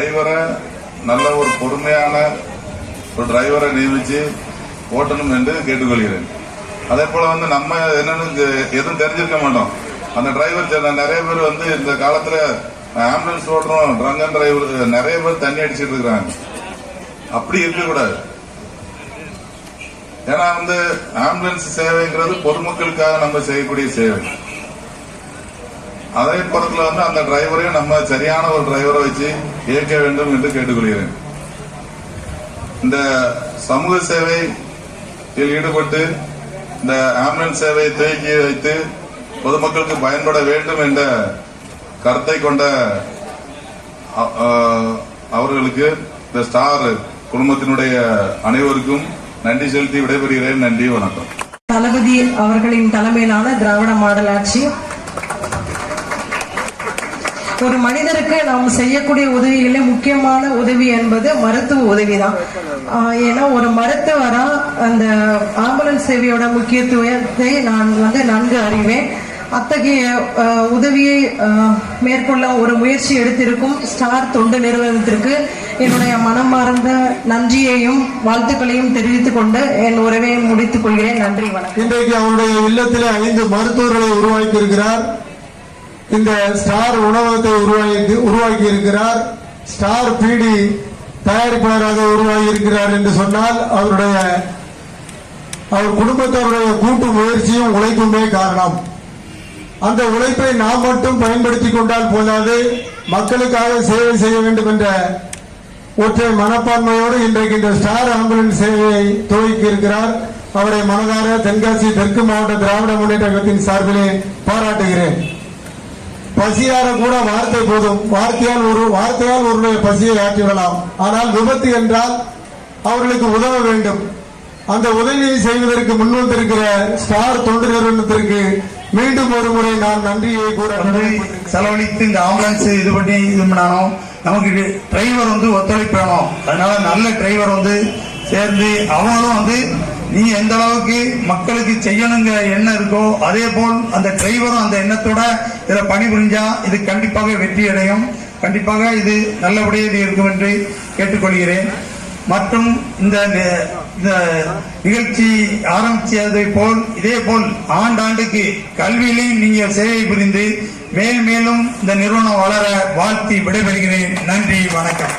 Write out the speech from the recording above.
டிரைவரை நல்ல ஒரு பொறுமையான ஒரு டிரைவரை நியமித்து ஓட்டணும் என்று கேட்டுக்கொள்கிறேன். அதே போல் வந்து நம்ம என்னென்னு எதுவும் தெரிஞ்சிருக்க மாட்டோம். அந்த டிரைவர் நிறைய பேர் வந்து இந்த காலத்தில் ஆம்புலன்ஸ் ஓட்டுறோம் ட்ரங்க் அண்ட் டிரைவர் நிறைய பேர் தண்ணி அடிச்சிட்டு இருக்கிறாங்க. அப்படி இருக்கக்கூடாது. ஏன்னா வந்து ஆம்புலன்ஸ் சேவைங்கிறது பொதுமக்களுக்காக நம்ம செய்யக்கூடிய சேவை. அதே புறத்துல வந்து அந்த டிரைவரையும் நம்ம சரியான ஒரு டிரைவரை வச்சு இயக்க வேண்டும் என்று கேட்டுக்கொள்கிறேன். இந்த சமூக சேவையில் ஈடுபட்டு இந்த ஆம்புலன்ஸ் சேவையை தேக்கி வைத்து பொதுமக்களுக்கு பயன்பட வேண்டும் என்ற கருத்தை கொண்ட அவர்களுக்கு இந்த ஸ்டார் குடும்பத்தினுடைய அனைவருக்கும் நன்றி செலுத்தி விடைபெறுகிறேன். நன்றி வணக்கம். தளபதி அவர்களின் தலைமையிலான திராவிட மாடல் ஆட்சி ஒரு மனிதருக்கு நாம் செய்யக்கூடிய உதவிகளில் முக்கியமான உதவி என்பது மருத்துவ உதவி தான் ஏன்னா ஒரு மருத்துவரா அந்த ஆம்புலன்ஸ் சேவையோட முக்கியத்துவத்தை நான் வந்து நன்கு அறிவேன். அத்தகைய உதவியை மேற்கொள்ள ஒரு முயற்சி எடுத்திருக்கும் ஸ்டார் தொண்டு நிறுவனத்திற்கு என்னுடைய மனமார்ந்த நன்றியையும் வாழ்த்துக்களையும் தெரிவித்துக் கொண்டு என் உறவை முடித்துக் கொள்கிறேன். நன்றி வணக்கம். இன்றைக்கு அவருடைய இல்லத்திலே ஐந்து மருத்துவர்களை உருவாக்கி இருக்கிறார் இந்த ஸ்டார் உணவகத்தை உருவாக்கி உருவாக்கி இருக்கிறார் ஸ்டார் பீடி தயாரிப்பாளராக உருவாகி இருக்கிறார் என்று சொன்னால் அவருடைய அவர் குடும்பத்தவருடைய கூட்டு முயற்சியும் உழைப்புமே காரணம். அந்த உழைப்பை நாம் மட்டும் பயன்படுத்திக் கொண்டால் போதாது. மக்களுக்காக சேவை செய்ய வேண்டும் என்ற ஒற்றை மனப்பான்மையோடு இன்றைக்கு இந்த ஸ்டார் ஆம்புலன்ஸ் சேவையை துவக்கி இருக்கிறார் அவரை மனதார தென்காசி தெற்கு மாவட்ட திராவிட முன்னேற்ற கழகத்தின் சார்பிலே பாராட்டுகிறேன். பசியார கூட வார்த்தை போதும். வார்த்தையால் ஒரு வார்த்தையால் ஒருவருடைய பசியை ஆற்றிவிடலாம் ஆனால் விபத்து என்றால் அவர்களுக்கு உதவ வேண்டும். அந்த உதவியை செய்வதற்கு முன்வந்திருக்கிற ஸ்டார் தொண்டு நிறுவனத்திற்கு மீண்டும் ஒரு முறை நான் நன்றியை கூற செலவழித்து இந்த ஆம்புலன்ஸ் இது பண்ணி இது பண்ணானோம் நமக்கு டிரைவர் வந்து ஒத்துழைப்பு வேணும். அதனால நல்ல டிரைவர் வந்து சேர்ந்து அவங்களும் வந்து நீ எந்த அளவுக்கு மக்களுக்கு செய்யணுங்கிற எண்ணம் இருக்கோ அதே போல் அந்த டிரைவரும் அந்த எண்ணத்தோட இதில் பணிபுரிஞ்சா இது கண்டிப்பாக வெற்றி அடையும் கண்டிப்பாக இது நல்லபடியாக இருக்கும் என்று கேட்டுக்கொள்கிறேன். மற்றும் இந்த இந்த நிகழ்ச்சி ஆரம்பித்ததை போல் இதே போல் ஆண்டாண்டுக்கு கல்வியிலையும் நீங்கள் சேவை புரிந்து மேல் மேலும் இந்த நிறுவனம் வளர வாழ்த்தி விடைபெறுகிறேன். நன்றி வணக்கம்.